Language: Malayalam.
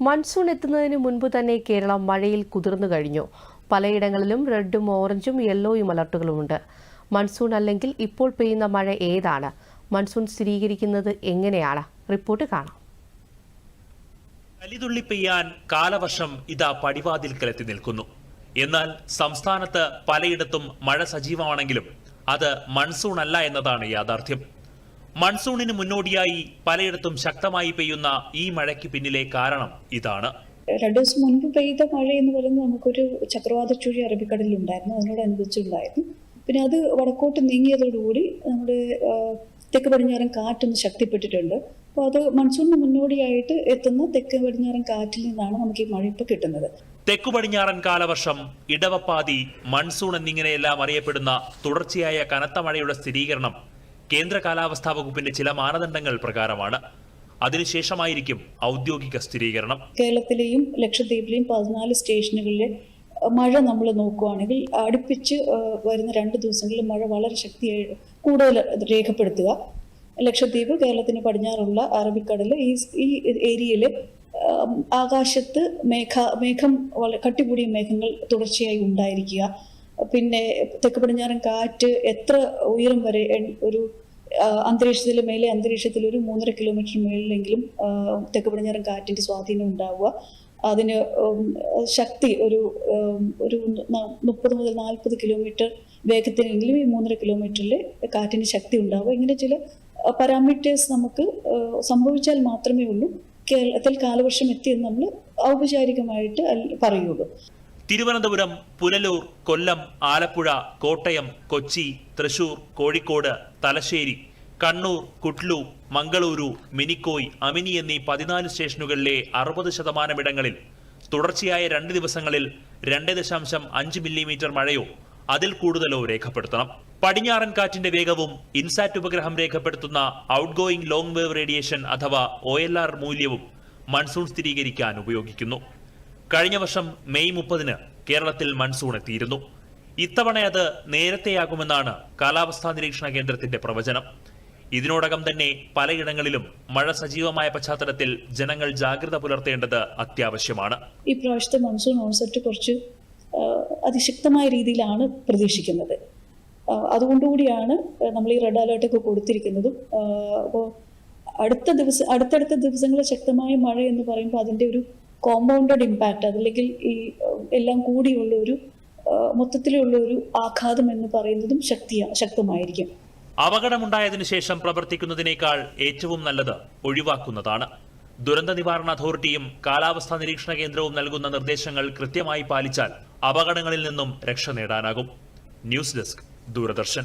മൺസൂൺ എത്തുന്നതിന് മുൻപ് തന്നെ കേരളം മഴയിൽ കുതിർന്നു കഴിഞ്ഞു. പലയിടങ്ങളിലും റെഡും ഓറഞ്ചും യെല്ലോയും അലർട്ടുകളുമുണ്ട്. മൺസൂൺ അല്ലെങ്കിൽ ഇപ്പോൾ പെയ്യുന്ന മഴ ഏതാണ്? മൺസൂൺ സ്ഥിരീകരിക്കുന്നത് എങ്ങനെയാണ്? റിപ്പോർട്ട് കാണാം. കലിതുള്ളി പെയ്യാൻ കാലവർഷം ഇതാ പടിവാതിൽക്കലെത്തി നിൽക്കുന്നു. എന്നാൽ സംസ്ഥാനത്ത് പലയിടത്തും മഴ സജീവമാണെങ്കിലും അത് മൺസൂൺ അല്ല എന്നതാണ് യാഥാർത്ഥ്യം. മൺസൂണിന് മുന്നോടിയായി പലയിടത്തും ശക്തമായി പെയ്യുന്ന ഈ മഴയ്ക്ക് പിന്നിലെ കാരണം ഇതാണ്. രണ്ടു ദിവസം മുൻപ് പെയ്ത മഴ എന്ന് പറയുന്നത് നമുക്കൊരു ചക്രവാത ചുഴി അറബിക്കടലിൽ ഉണ്ടായിരുന്നു അതിനോടനുബന്ധിച്ചുണ്ടായിരുന്നു പിന്നെ അത് വടക്കോട്ട് നീങ്ങിയതോടുകൂടി നമ്മുടെ തെക്ക് പടിഞ്ഞാറൻ കാറ്റൊന്ന് ശക്തിപ്പെട്ടിട്ടുണ്ട്. അപ്പോൾ അത് മൺസൂണിന് മുന്നോടിയായിട്ട് എത്തുന്ന തെക്ക് പടിഞ്ഞാറൻ കാറ്റിൽ നിന്നാണ് നമുക്ക് ഈ മഴ ഇപ്പോൾ കിട്ടുന്നത്. തെക്കു പടിഞ്ഞാറൻ കാലവർഷം ഇടവപ്പാതി മൺസൂൺ എന്നിങ്ങനെയെല്ലാം അറിയപ്പെടുന്ന തുടർച്ചയായ കനത്ത മഴയുടെ സ്ഥിരീകരണം കേന്ദ്ര കാലാവസ്ഥാ വകുപ്പിന്റെ ചില മാനദണ്ഡങ്ങൾ പ്രകാരമാണ്. അതിനുശേഷമായിരിക്കും ഔദ്യോഗിക സ്ഥിരീകരണം. കേരളത്തിലെയും ലക്ഷദ്വീപിലെയും പതിനാല് സ്റ്റേഷനുകളിലെ മഴ നമ്മൾ നോക്കുകയാണെങ്കിൽ അടുപ്പിച്ച് വരുന്ന രണ്ട് ദിവസങ്ങളിൽ മഴ വളരെ ശക്തിയായി കൂടുതൽ രേഖപ്പെടുത്തുക. ലക്ഷദ്വീപ് കേരളത്തിന് പടിഞ്ഞാറുള്ള അറബിക്കടൽ ഈ ഈ ഏരിയയിൽ ആകാശത്ത് മേഘ മേഘം കട്ടികൂടിയ മേഘങ്ങൾ തുടർച്ചയായി ഉണ്ടായിരിക്കുക. പിന്നെ തെക്ക് പടിഞ്ഞാറൻ കാറ്റ് എത്ര ഉയരം വരെ ഒരു അന്തരീക്ഷത്തിൽ മേലെ അന്തരീക്ഷത്തിൽ ഒരു മൂന്നര കിലോമീറ്റർ മേളിലെങ്കിലും തെക്ക് പടിഞ്ഞാറൻ കാറ്റിന്റെ സ്വാധീനം ഉണ്ടാവുക. അതിന് ശക്തി ഒരു ഒരു മുപ്പത് മുതൽ നാൽപ്പത് കിലോമീറ്റർ വേഗത്തിലെങ്കിലും ഈ മൂന്നര കിലോമീറ്ററിൽ കാറ്റിന് ശക്തി ഉണ്ടാവുക. ഇങ്ങനെ ചില പാരാമീറ്റേഴ്സ് നമുക്ക് സംഭവിച്ചാൽ മാത്രമേ ഉള്ളൂ. കേരളത്തിൽ കാലവർഷം എത്തിയെന്ന് നമ്മൾ ഔപചാരികമായിട്ട് പറയുള്ളൂ. തിരുവനന്തപുരം പുനലൂർ കൊല്ലം ആലപ്പുഴ കോട്ടയം കൊച്ചി തൃശൂർ കോഴിക്കോട് തലശ്ശേരി കണ്ണൂർ കുട്ലു മംഗളൂരു മിനിക്കോയ് അമിനി എന്നീ പതിനാല് സ്റ്റേഷനുകളിലെ അറുപത് ശതമാനം ഇടങ്ങളിൽ തുടർച്ചയായ രണ്ട് ദിവസങ്ങളിൽ രണ്ട് ദശാംശം അഞ്ച് മില്ലിമീറ്റർ മഴയോ അതിൽ കൂടുതലോ രേഖപ്പെടുത്തണം. പടിഞ്ഞാറൻ കാറ്റിന്റെ വേഗവും ഇൻസാറ്റ് ഉപഗ്രഹം രേഖപ്പെടുത്തുന്ന outgoing long wave radiation അഥവാ ഒ മൂല്യവും മൺസൂൺ സ്ഥിരീകരിക്കാൻ ഉപയോഗിക്കുന്നു. കഴിഞ്ഞ വർഷം മെയ് മുപ്പതിന് കേരളത്തിൽ മൺസൂൺ എത്തിയിരുന്നു. ഇത്തവണ അത് നേരത്തെയാകുമെന്നാണ് കാലാവസ്ഥാ നിരീക്ഷണ കേന്ദ്രത്തിന്റെ പ്രവചനം. ഇതിനോടകം തന്നെ പലയിടങ്ങളിലും മഴ സജീവമായ പശ്ചാത്തലത്തിൽ ജനങ്ങൾ ജാഗ്രത പുലർത്തേണ്ടത് അത്യാവശ്യമാണ്. ഈ പ്രാവശ്യത്തെ മൺസൂൺ ഓൺസെറ്റ് കുറച്ച് അതിശക്തമായ രീതിയിലാണ് പ്രതീക്ഷിക്കുന്നത്. അതുകൊണ്ടുകൂടിയാണ് നമ്മൾ ഈ റെഡ് അലേർട്ടൊക്കെ കൊടുത്തിരിക്കുന്നതും. അപ്പോൾ അടുത്ത ദിവസം അടുത്തടുത്ത ദിവസങ്ങളിൽ ശക്തമായ മഴ എന്ന് പറയുമ്പോൾ അതിന്റെ ഒരു കോമ്പൗണ്ടഡ് ഇമ്പാക്റ്റ് അതല്ലെങ്കിൽ ഈ എല്ലാം കൂടിയുള്ള ഒരു മൊത്തത്തിലുള്ള ഒരു ആഘാതം എന്ന് പറയുന്നതും ശക്തിയ ശക്തമായിരിക്കും. അപകടമുണ്ടായതിനു ശേഷം പ്രവർത്തിക്കുന്നതിനേക്കാൾ ഏറ്റവും നല്ലത് ഒഴിവാക്കുന്നതാണ്. ദുരന്ത നിവാരണ അതോറിറ്റിയും കാലാവസ്ഥാ നിരീക്ഷണ കേന്ദ്രവും നൽകുന്ന നിർദ്ദേശങ്ങൾ കൃത്യമായി പാലിച്ചാൽ അപകടങ്ങളിൽ നിന്നും രക്ഷ നേടാനാകും. News desk Doordarshan.